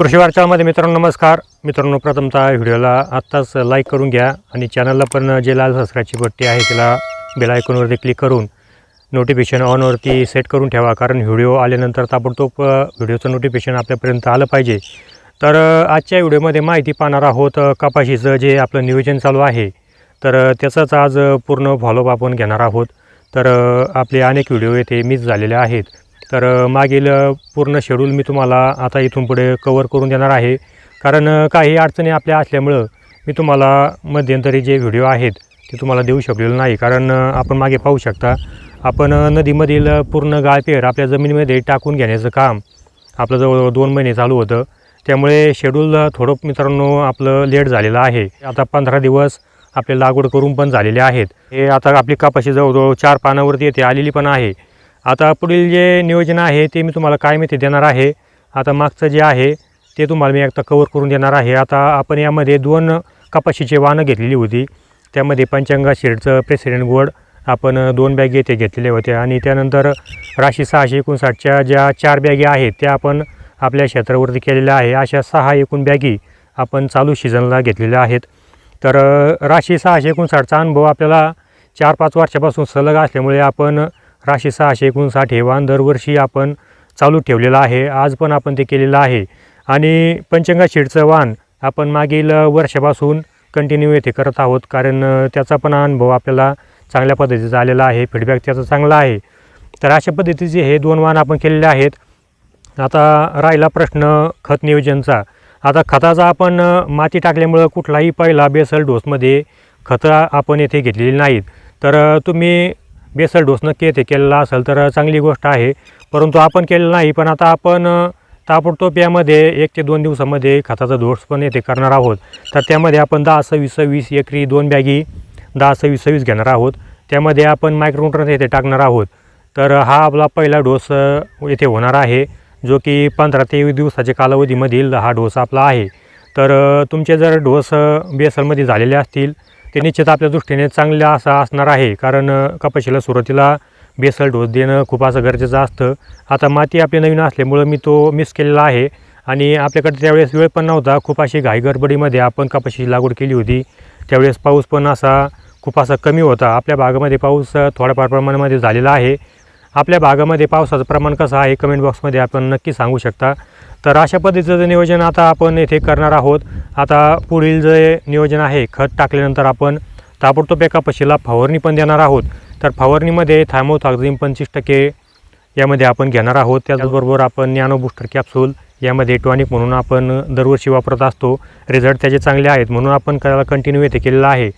कृषी वार्तामध्ये मित्रांनो नमस्कार. मित्रांनो प्रथमतः व्हिडिओला आत्ताच लाईक करून घ्या आणि चॅनलला पण जे लाल सबस्क्राईबची पट्टी आहे तिला बेल आयकॉनवरती क्लिक करून नोटिफिकेशन ऑनवरती सेट करून ठेवा. कारण व्हिडिओ आल्यानंतर ताबडतोब व्हिडिओचं नोटिफिकेशन आपल्यापर्यंत आलं पाहिजे. तर आजच्या व्हिडिओमध्ये माहिती पाहणार आहोत कपाशीचं जे आपलं नियोजन चालू आहे तर त्याचाच आज पूर्ण फॉलोअप आपण घेणार आहोत. तर आपले अनेक व्हिडिओ येथे मिस झालेले आहेत. तर मागील पूर्ण शेड्यूल मी तुम्हाला आता इथून पुढे कवर करून देणार आहे. कारण काही अडचणी आपल्या असल्यामुळं मी तुम्हाला मध्यंतरी जे व्हिडिओ आहेत ते तुम्हाला देऊ शकलेलो नाही. कारण आपण मागे पाहू शकता आपण नदीमधील पूर्ण गाळपेर आपल्या जमिनीमध्ये टाकून घेण्याचं काम आपलं जवळजवळ दोन महिने चालू होतं. त्यामुळे शेड्यूल थोडं मित्रांनो आपलं लेट झालेलं आहे. आता पंधरा दिवस आपले लागवड करून पण झालेले आहेत. हे आता आपली कपाशी जवळजवळ चार पानावरती येते आलेली पण आहे. आता पुढील जे नियोजन आहे ते मी तुम्हाला काय माहिती देणार आहे. आता मागचं जे आहे ते तुम्हाला मी एकदा कवर करून देणार आहे. आता आपण यामध्ये दोन कपाशीचे वाहनं घेतलेली होती. त्यामध्ये पंचांगा शेडचं प्रेसिडेंट गोड आपण दोन बॅगी येथे घेतलेल्या होत्या. आणि त्यानंतर राशी सहाशे एकोणसाठच्या ज्या चार बॅगी आहेत त्या आपण आपल्या क्षेत्रावरती केलेल्या आहे. अशा सहा एकूण बॅगी आपण चालू सीझनला घेतलेल्या आहेत. तर राशी सहाशे एकोणसाठचा अनुभव आपल्याला चार पाच वर्षापासून सलग असल्यामुळे आपण राशी सहाशे एकोणसाठ हे वाण दरवर्षी आपण चालू ठेवलेलं आहे. आज पण आपण ते केलेलं आहे. आणि पंचंगा शेडचं वाण आपण मागील वर्षापासून कंटिन्यू येथे करत आहोत. कारण त्याचा पण अनुभव आपल्याला चांगल्या पद्धतीचा आलेला आहे. फीडबॅक त्याचा चांगला आहे. तर अशा पद्धतीचे हे दोन वाण आपण केलेले आहेत. आता राहिला प्रश्न खत नियोजनचा. आता खताचा आपण माती टाकल्यामुळं कुठलाही पहिला बेसल डोसमध्ये खतं आपण येथे घेतलेली नाहीत. तर तुम्ही बेसल डोस नक्की येथे केलेला असेल तर चांगली गोष्ट आहे. परंतु आपण केलेलं नाही पण आता आपण ताबडतोब यामध्ये एक ते दोन दिवसामध्ये खताचा डोस पण येथे करणार आहोत. तर त्यामध्ये आपण दहा सव्वीस सव्वीस एकरी दोन बॅगी दहा सव्वीस सव्वीस घेणार आहोत. त्यामध्ये आपण मायक्रोन्युट्रन येथे टाकणार आहोत. तर हा आपला पहिला डोस येथे होणार आहे जो की पंधरा ते दिवसाच्या कालावधीमधील हा डोस आपला आहे. तर तुमचे जर डोस बेसलमध्ये झालेले असतील ते निश्चित आपल्या दृष्टीने चांगले असा असणार आहे. कारण कपाशीला सुरुवातीला बेसल डोस देणं खूप असं गरजेचं असतं. आता माती आपली नवीन असल्यामुळं मी तो मिस केलेला आहे. आणि आपल्याकडे त्यावेळेस वेळ पण नव्हता. खूप अशी घाई गडबडीमध्ये आपण कपाशीची लागवड केली होती. त्यावेळेस पाऊस पण असा खूप असा कमी होता. आपल्या भागामध्ये पाऊस थोड्याफार प्रमाणामध्ये झालेला आहे. आपल्या भागामध्ये पावसाचं प्रमाण कसं आहे कमेंट बॉक्समध्ये आपण नक्की सांगू शकता. तर अशा पद्धतीचं नियोजन आता आपण येथे करणार आहोत आता पुढील जे नियोजन आहे खत टाकल्यानंतर आपण ताबडतोब एका पशीला फवारणी पण देणार आहोत. तर फवारणीमध्ये थायमोथॉक्झिम पंचवीस टक्के यामध्ये आपण घेणार आहोत. त्याचबरोबर आपण नॅनो बूस्टर कॅप्सूल यामध्ये टॉनिक म्हणून आपण दरवर्षी वापरत असतो. रिझल्ट त्याचे चांगले आहेत म्हणून आपण त्याला कंटिन्यू येथे केलेला आहे.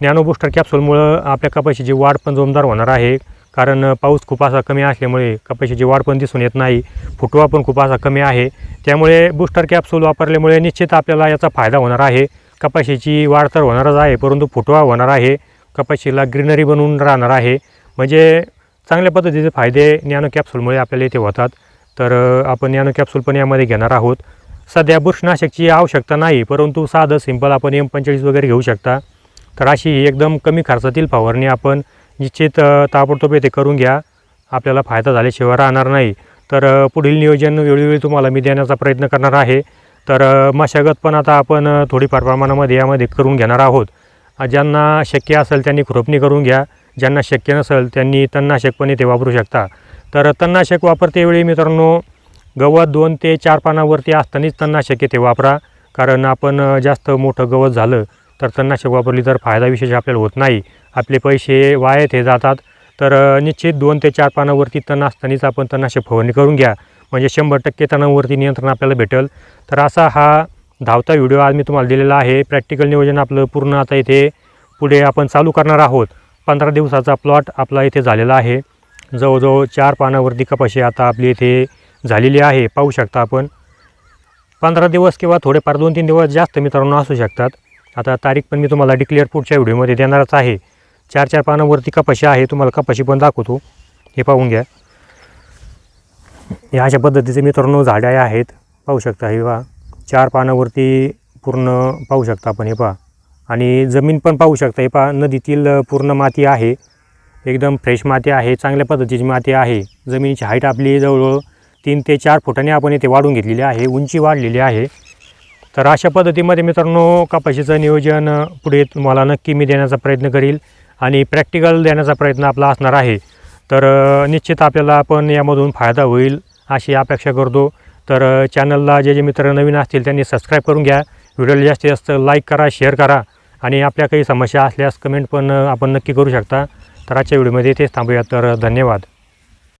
नॅनो बूस्टर कॅप्सूलमुळं आपल्या कपाशीची वाढ पण जोमदार होणार आहे. कारण पाऊस खूप असा कमी असल्यामुळे कपाशीची वाढ पण दिसून येत नाही फुटवा पण खूप असा कमी आहे. त्यामुळे बूस्टर कॅप्सूल वापरल्यामुळे निश्चित आपल्याला याचा फायदा होणार आहे. कपाशीची वाढ तर होणारच आहे परंतु फुटवा होणार आहे. कपाशीला ग्रीनरी बनवून राहणार आहे. म्हणजे चांगल्या पद्धतीचे फायदे नॅनो कॅप्सूलमुळे आपल्याला इथे होतात. तर आपण नॅनो कॅप्सूल पण यामध्ये घेणार आहोत. सध्या बुरशीनाशकची आवश्यकता नाही परंतु साधं सिंपल आपण एम पंचेचाळीस वगैरे घेऊ शकता. तर अशी ही एकदम कमी खर्चातील फवारणी आपण निश्चित ताबडतोब येथे करून घ्या. आपल्याला फायदा झाल्याशिवाय राहणार नाही. तर पुढील नियोजन वेळोवेळी तुम्हाला मी देण्याचा प्रयत्न करणार आहे. तर मशागत पण आता आपण थोडीफार प्रमाणामध्ये यामध्ये करून घेणार आहोत. ज्यांना शक्य असेल त्यांनी खुरपणी करून घ्या. ज्यांना शक्य नसेल त्यांनी तणनाशक पण इथे वापरू शकता. तर तणनाशक वापरतेवेळी मित्रांनो गवत दोन ते चार पानावरती असतानाच तणनाशक येथे वापरा. कारण आपण जास्त मोठं गवत झालं तर तणनाशक वापरली तर फायदा विशेष आपल्याला होत नाही. आपले पैसे वाया हे जातात. तर निश्चित दोन ते चार पानावरती तण असतानाच आपण तणनाशक फवारणी करून घ्या. म्हणजे शंभर टक्के तणावरती नियंत्रण आपल्याला भेटेल. तर असा हा धावता व्हिडिओ आज मी तुम्हाला दिलेला आहे. प्रॅक्टिकल नियोजन आपलं पूर्ण आता इथे पुढे आपण चालू करणार आहोत. पंधरा दिवसाचा प्लॉट आपला इथे झालेला आहे. जवळजवळ चार पानावरती कपाशी आता आपली इथे झालेली आहे. पाहू शकता आपण. पंधरा दिवस किंवा थोडेफार दोन तीन दिवस जास्त मित्रांनो असू शकतात. आता तारीख पण मी तुम्हाला डिक्लेअर पुढच्या व्हिडिओमध्ये देणारच आहे. चार चार पानावरती कपाशी आहे तुम्हाला कपाशी पण दाखवतो. हे पाहून घ्या. हे अशा पद्धतीचे मित्रांनो झाडे आहेत. पाहू शकता हे पहा. चार पानावरती पूर्ण पाहू शकता आपण हे पहा. आणि जमीन पण पाहू शकता हे पहा. नदीतील पूर्ण माती आहे. एकदम फ्रेश माती आहे चांगल्या पद्धतीची माती आहे. जमिनीची हाईट आपली जवळजवळ तीन ते चार फुटाने आपण इथे वाढून घेतलेली आहे उंची वाढलेली आहे. तर अशा पद्धतीमध्ये मित्रांनो कपाशीचं नियोजन पुढे तुम्हाला नक्की मी देण्याचा प्रयत्न करील. आणि प्रॅक्टिकल देण्याचा प्रयत्न आपला असणार आहे. तर निश्चित आपल्याला पण यामधून फायदा होईल अशी अपेक्षा करतो. तर चॅनलला जे जे मित्र नवीन असतील त्यांनी सबस्क्राईब करून घ्या. व्हिडिओला जास्तीत जास्त लाईक करा शेअर करा आणि आपल्या काही समस्या असल्यास कमेंट पण आपण नक्की करू शकता. तर आजच्या व्हिडिओमध्ये इथेच थांबूया. तर धन्यवाद.